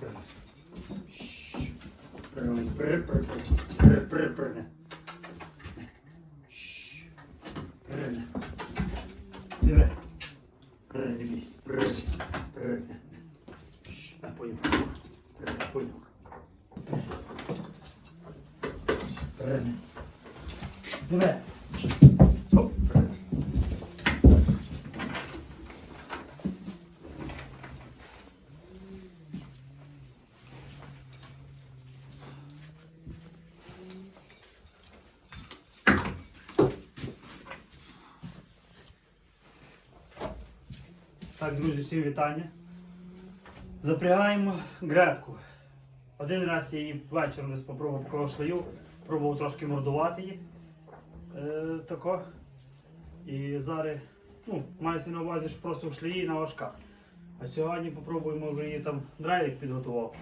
Диви. Так, друзі, всім вітання. Запрягаємо гретку. Один раз я її вечором десь попробував коло пробував трошки мордувати її. Е, тако. І зараз, ну, мається на увазі, що просто в шлеї на важках. А сьогодні попробуємо вже її там драйвік підготував.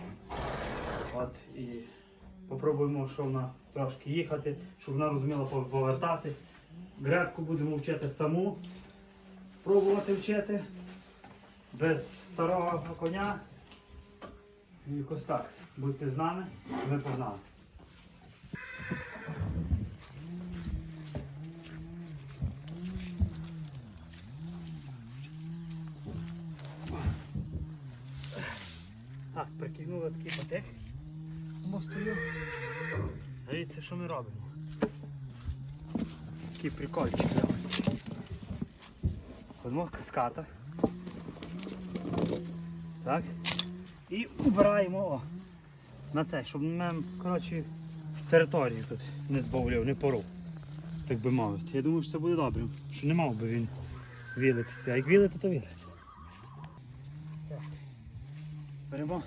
От, і попробуємо, що вона трошки їхати, щоб вона розуміла повертати. Гретку будемо вчити саму, пробувати вчити без старого коня. Якось так. Будьте з нами, ми погнали. Так, прикинули такий патик. Мостою. Дивіться, що ми робимо. Такий прикольчик. Ходимо каската. Так. І убираємо о, на це, щоб нам, коротше, територію тут не збавляв, не порув. Так би мовити. Я думаю, що це буде добре. Що не мав би він вілити. А як вілити, то вілити. Беремо.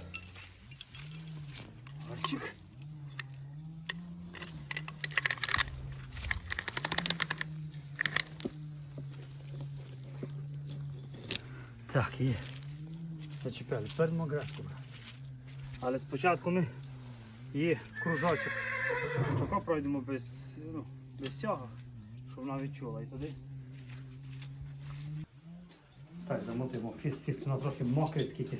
Горчик. Так, є. Зачепили. Тепер гречку. Але спочатку ми її кружочок. Тако пройдемо без, ну, без цього, щоб вона відчула і туди. Так, замотуємо фіст, фіст у нас трохи мокрий такий.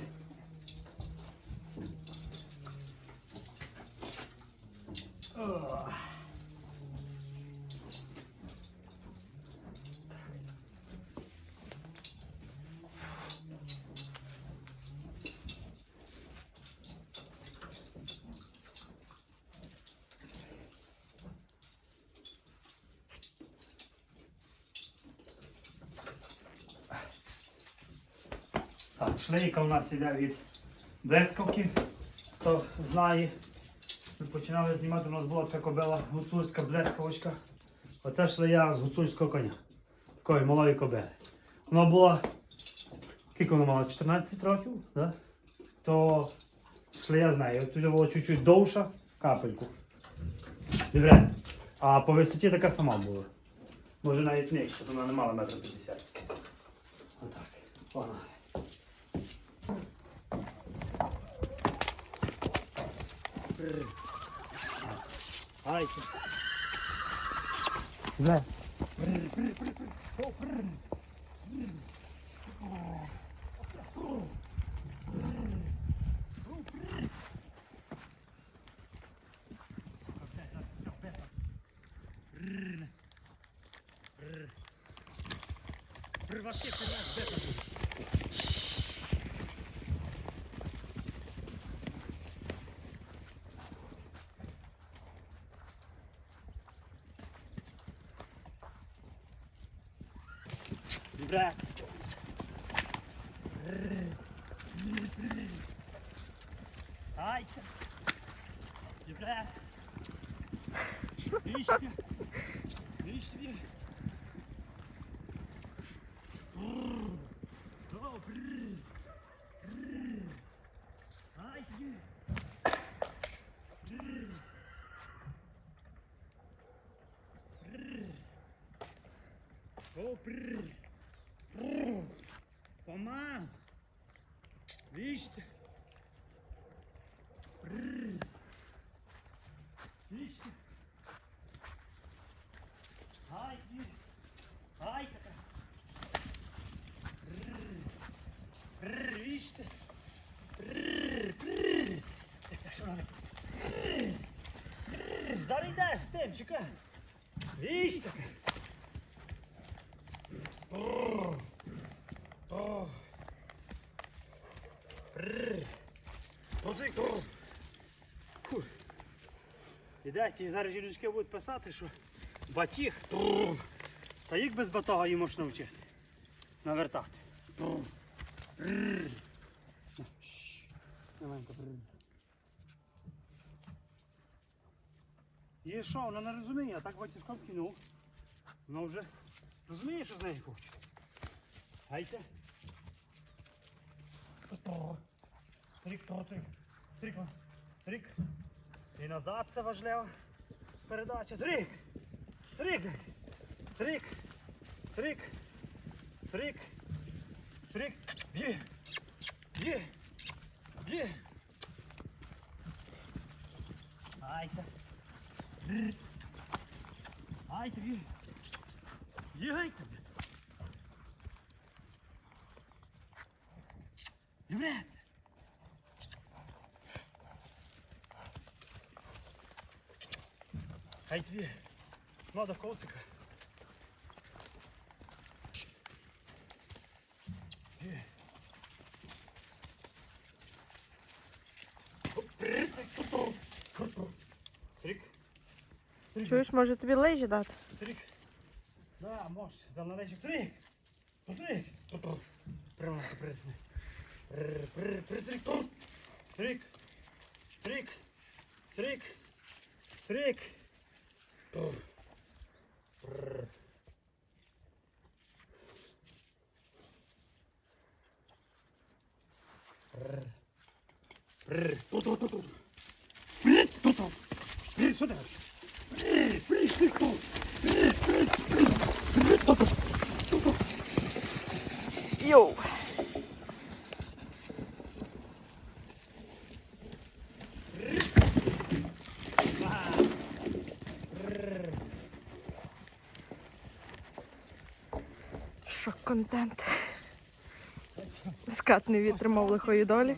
Ох. Так, шлейка у нас іде від блискавки, хто знає. Ми починали знімати, у нас була така кобила гуцульська блискавочка. Оце шлея з гуцульського коня. Такої малої кобили. Вона була, скільки вона мала? 14 років, да? то шлея з нею. Тут була чуть-чуть довша, капельку. Добре. А по висоті така сама була. Може навіть нижче, вона не мала метр 50. Отак. Погнали. Айки. Да. Да. О, бррр. Бррр. Поман. Вишня. Бррр. Вишня. Ай, ай, така. Бррр. Бррр, вишня. Бррр, бррр. що вона не пустить. Зараз йдеш з тим, чекай. Віч таке. О. О. Прррр. Оцей, о. Фу. Іде, ті зараз жіночки будуть писати, що батіг. Та їх без батога їм можна навчити. Навертати. І що, вона не розуміє, а так батюшком кинув. Вона вже розуміє, що з нею хочуть. Гайте. Трик, то, трик. Трик, о, трик. І назад це важливо. Передача. Трик. Трик. Трик. Трик. Трик. Трик. Б'є. Б'є. Б'є. Гайте. Гайте, б'є. Б'є, гайте. Хай тобі надо ковцика. Є. Трик. Чуєш, може тобі лижі дати? Трик. Да, можеш, дальноречик. Трик. Трик. Прямо прр, Трик. Трик. Трик. Трик. Трик. Sådär. Jo. Контент. Скат не витримав лихої долі.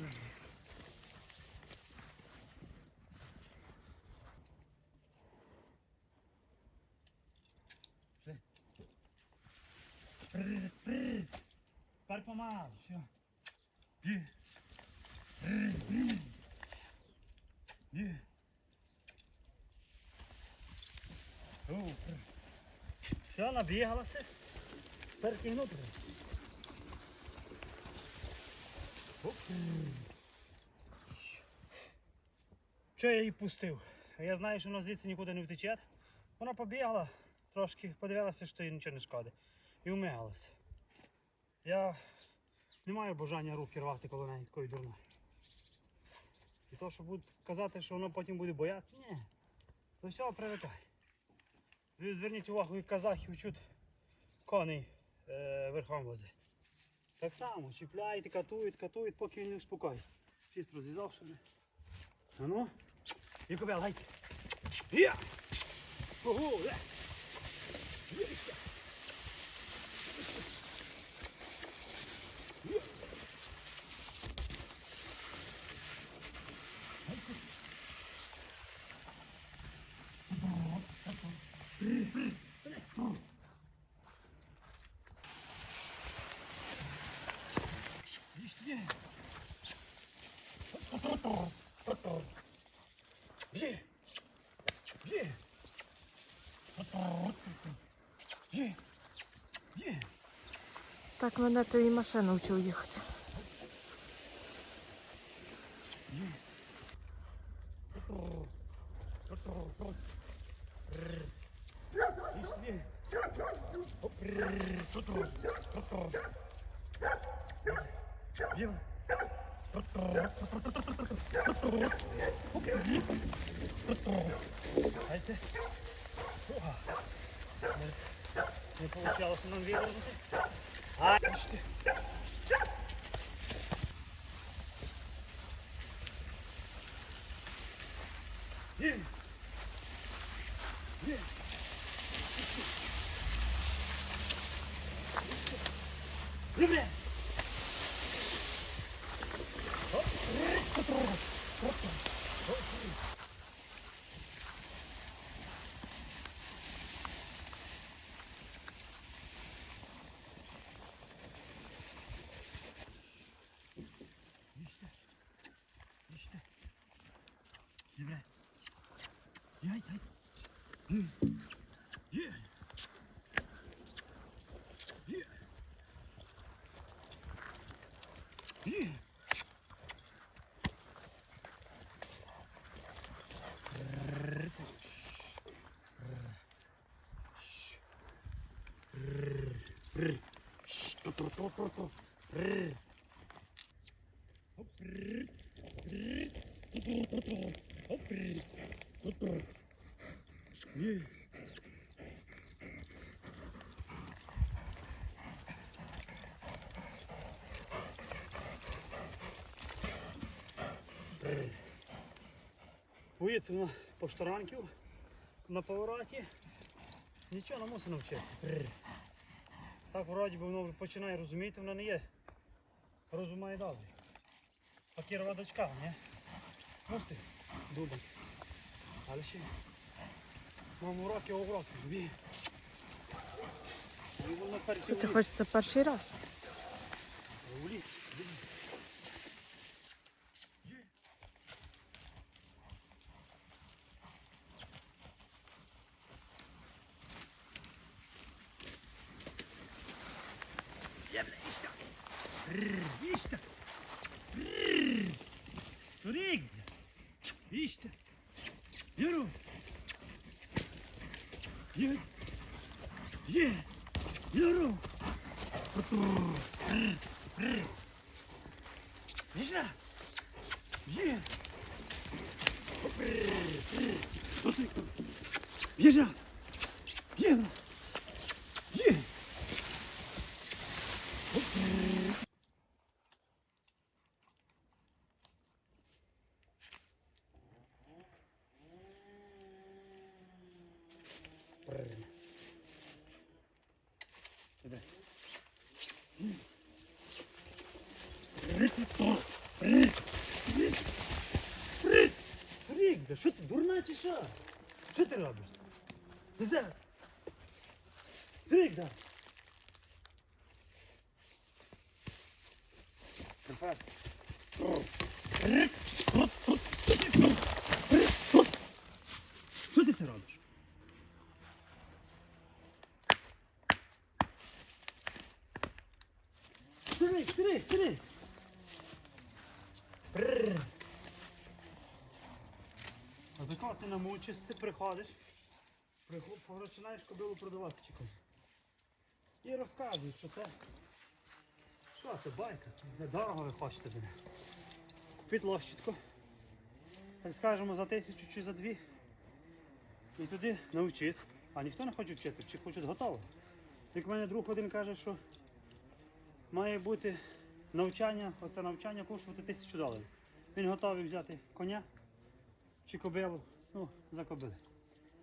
Тепер помалу, все. Все, набігалася. Тепер кігнути. Що я її пустив? Я знаю, що вона звідси нікуди не втече. Вона побігла, трошки подивилася, що їй нічого не шкодить. І вмигалася. Я не маю бажання руки рвати коло неї такої дурної. І то, що будуть казати, що воно потім буде боятися, ні. До всього привикай. Ви зверніть увагу, як казахи вчуть коней е, верхом возити. Так само, чіпляють, катують, катують, поки він не успокоїться. Фіст розв'язавши вже. А ну, і кобел, гайте. Є! Ого, ле! Є! Їсть є. Є. Є. Є. Є. Так мене то і машина вчив їхати. Їсть є. Оп. Є. Дайте. Ога. Не, не получалось нам вивернути. А, бачите. Є. Є. Добре. Оп. Яй, яй. Є. Є. Боїться вона поштаранків на повороті. Нічого не мусить навчитися. Бррр. Так вроді би воно починає розуміти, вона не є. Розум має добрий. Дочка, ні? Мусить думати. Але ще мам уроки уроки. Дві. І воно Ти перетягує. хочеш це перший раз? Рулі. İşte. Oraya gidiyor. İşte. Yürü. Yürü. Yürü. Yürü. Ніжна! Є! Оти! Єжа! Є! Є! Іде. Рігда, що ти, дурна чи що? Що ти робиш? Ти де? Рігда! Що ти це робиш? Сиди, сиди, сиди! Бррр. А до ти намучишся, приходиш, починаєш кобилу продавати чекай. І розказують, що це. Що це байка? Це дорого ви хочете за неї. Купіть лощитку. Так скажемо за тисячу чи за дві. І туди навчить. А ніхто не хоче вчити, чи хочуть готово. Як мене друг один каже, що має бути навчання, оце навчання коштувати тисячу доларів. Він готовий взяти коня чи кобилу, ну, за кобили.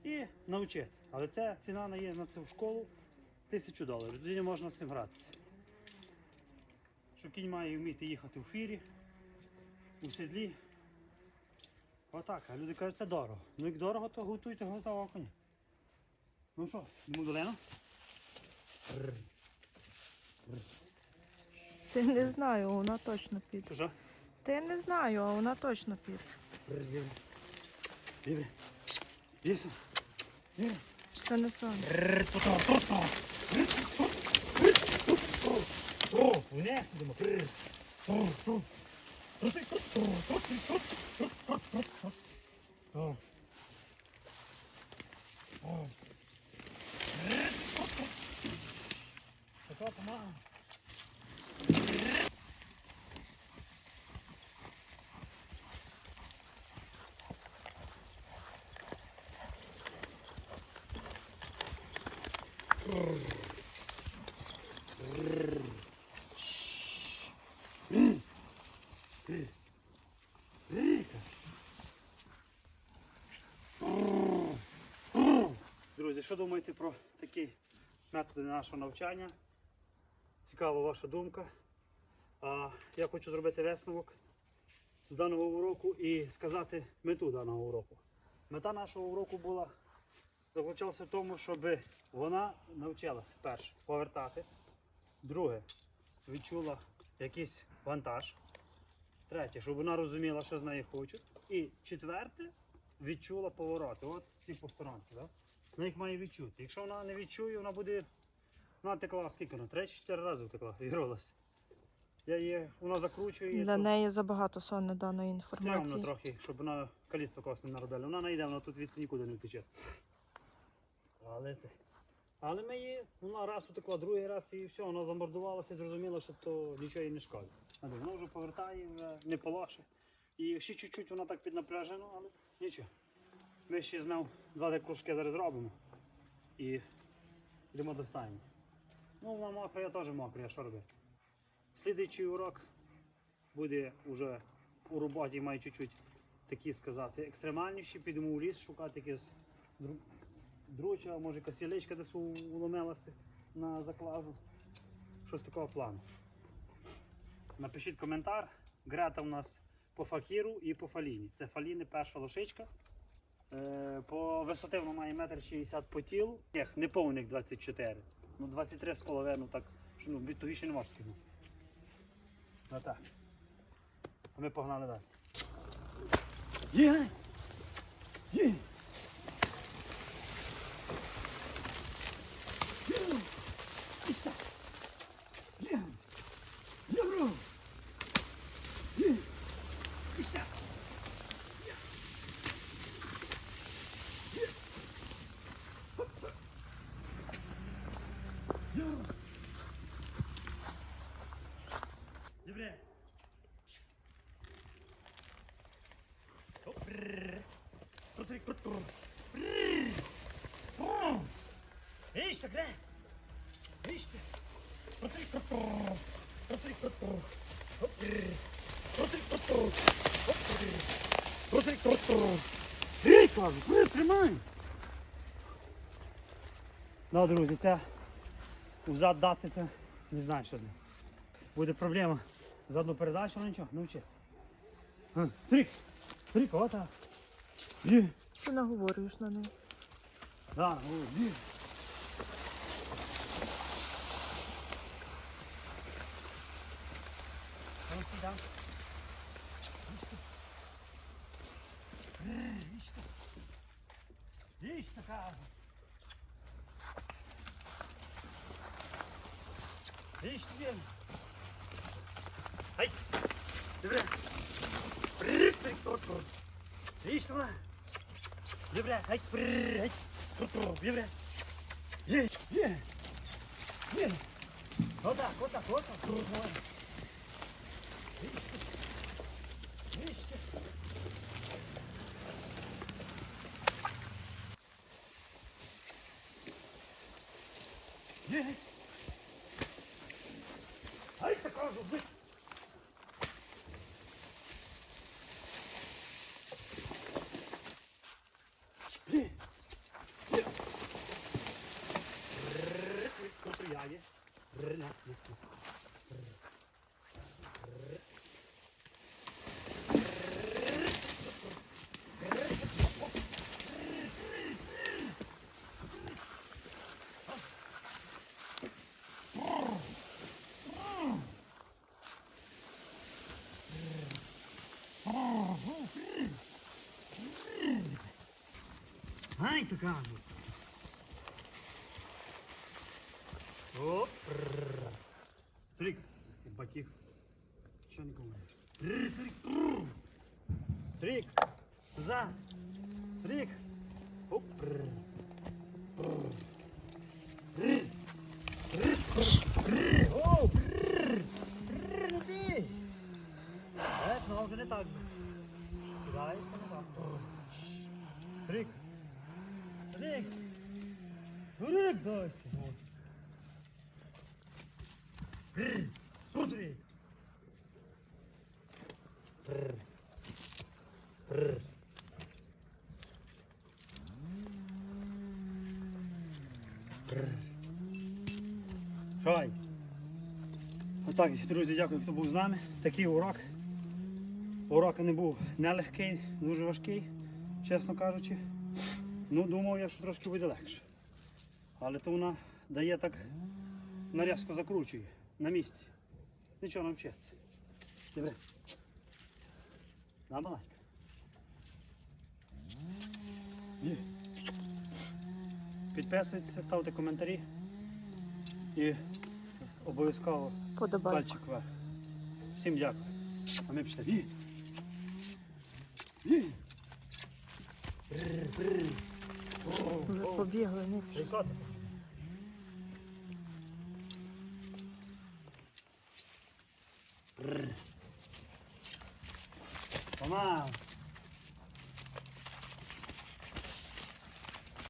І навчити. Але це ціна на є на в школу тисячу доларів. Тоді не можна з цим гратися. Що кінь має вміти їхати у фірі, у седлі. Отак, а люди кажуть, це дорого. Ну як дорого, то готуйте готового коня. Ну що, йдемо до Лена? Ти не знаю, вона точно піде. Ти не знаю, а вона точно піде. Єсо. Ігри. Це не сон. Вниз йдемо. О. О. Така помага. Друзі, що думаєте про такі методи нашого навчання? Цікава ваша думка. А я хочу зробити висновок з даного уроку і сказати мету даного уроку. Мета нашого уроку була заключалася в тому, щоб вона навчилася перше повертати, друге відчула якийсь вантаж, третє, щоб вона розуміла, що з неї хочуть. І четверте, відчула повороти. От ці повторанки, да? Вона їх має відчути. Якщо вона не відчує, вона буде. Вона текла скільки вона? Три-чотири рази втекла, вірилася. Я її, вона закручує. Для тут неї забагато сонне даної інформації. трохи, щоб вона каліцтво когось не народила. Вона не йде, вона тут від нікуди не втече. Але це. Але ми її, вона раз утекла, другий раз і все, вона замордувалася, зрозуміла, що то нічого їй не шкодить. Вона вже повертає, вже не полаше. І ще чуть-чуть вона так піднапряжена, але нічого. Ми ще з нею два кружки зараз робимо. І йдемо до стайні. Ну, вона мокра, я теж мокрий, а що робити? Слідуючий урок буде вже у роботі, має чуть-чуть такі сказати, екстремальніші, підемо у ліс шукати якесь друча, може якась яличка десь уломилася на заклажу. Щось такого плану. Напишіть коментар. Грета у нас по факіру і по фаліні. Це фаліни перша лошичка. Е, по висоти вона має 1,60 м по тілу. Ні, не повних 24. Ну 23,5 так. що, Ну, від ще не можна скинути. Ну так. А ми погнали далі. Є! Є! Є! Є, Ей, кажу, куди тримай? Да, друзі, це взад дати це, не знаю, що з ним. Буде проблема. За одну передачу, але нічого, навчиться. А, Смотри, смотри, кого так. Ти наговорюєш на неї. Да, о. Ну. Видишь ты? Видишь такая? Видишь ты? Ай! Добре. Видишь она? Добре, ай, ай, прррр, добре. Є, є, є. Отак, отак, отак. Прррр. Видиш ти? Видиш ти? Є. Ай, така зуби. Є. Є. Прррр, Контряє. Прррр, на, на, на. Така. Оп. прррр. Трик. Це батіг. Що нікому. Трик. Трик. За. Трик. Оп. О, бій. Е, ну вже не так. Кидаєшся не так. Трик. Прррр. Прррр. Прррр. Шай. Отак, друзі, дякую, хто був з нами. Такий урок. Урок не був нелегкий, дуже важкий, чесно кажучи. Ну, думав я, що трошки буде легше. Але то вона дає так нарізко закручує на місці. Нічого навчиться. Добре. На маленька. Підписуйтеся, ставте коментарі. І обов'язково пальчик вверх. Всім дякую. А ми пішли. Вже побігли, не? Бррр. Помалу.